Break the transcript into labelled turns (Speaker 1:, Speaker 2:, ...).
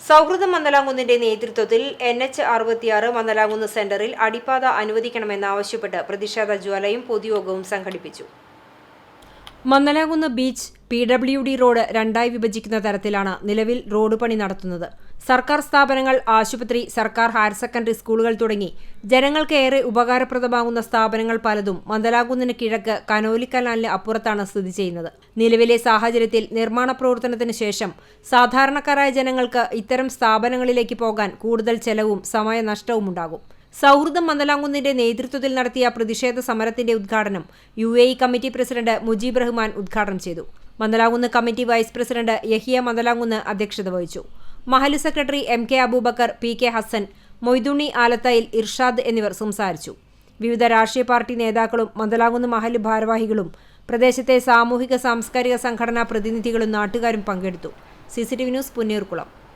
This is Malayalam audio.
Speaker 1: സൗഹൃദം മന്ദലാങ്കുന്നിന്റെ നേതൃത്വത്തിൽ എൻ എച്ച് അറുപത്തിയാറ് മന്ദലാങ്കുന്ന് സെന്ററിൽ അടിപ്പാത അനുവദിക്കണമെന്നാവശ്യപ്പെട്ട് പ്രതിഷേധ ജ്വാലയും പൊതുയോഗവും സംഘടിപ്പിച്ചു. Mandalamkunnu beach P W D road രണ്ടായി വിഭജിക്കുന്ന തരത്തിലാണ് നിലവിൽ റോഡ് പണി നടത്തുന്നത്. സർക്കാർ സ്ഥാപനങ്ങൾ ആശുപത്രി സർക്കാർ ഹയർ സെക്കൻഡറി സ്കൂളുകൾ തുടങ്ങി ജനങ്ങൾക്ക് ഏറെ ഉപകാരപ്രദമാകുന്ന സ്ഥാപനങ്ങൾ പലതും മന്ദലാകുന്നിന് കിഴക്ക് കനോലിക്കനാലിന് അപ്പുറത്താണ് സ്ഥിതി ചെയ്യുന്നത്. നിലവിലെ സാഹചര്യത്തിൽ നിർമ്മാണ പ്രവർത്തനത്തിന് ശേഷം സാധാരണക്കാരായ ജനങ്ങൾക്ക് ഇത്തരം സ്ഥാപനങ്ങളിലേക്ക് പോകാൻ കൂടുതൽ ചെലവും സമയനഷ്ടവും ഉണ്ടാകും. സൗഹൃദം മന്ദലാങ്കുന്നിന്റെ നേതൃത്വത്തിൽ നടത്തിയ പ്രതിഷേധ സമരത്തിന്റെ ഉദ്ഘാടനം U committee president Mujeeb Rahman ഉദ്ഘാടനം ചെയ്തു. Mandalamkunnu committee vice president Yahiya Mandalamkunnu അധ്യക്ഷത വഹിച്ചു. Mahal secretary M K Aboobacker P K Hasan Moythunni Alathayil Irshad എന്നിവർ സംസാരിച്ചു. വിവിധ രാഷ്ട്രീയ പാർട്ടി നേതാക്കളും മന്ദലാങ്കുന്ന് മഹൽ ഭാരവാഹികളും പ്രദേശത്തെ സാമൂഹിക സാംസ്കാരിക സംഘടനാ പ്രതിനിധികളും നാട്ടുകാരും പങ്കെടുത്തു. CCTV news Punneerkulam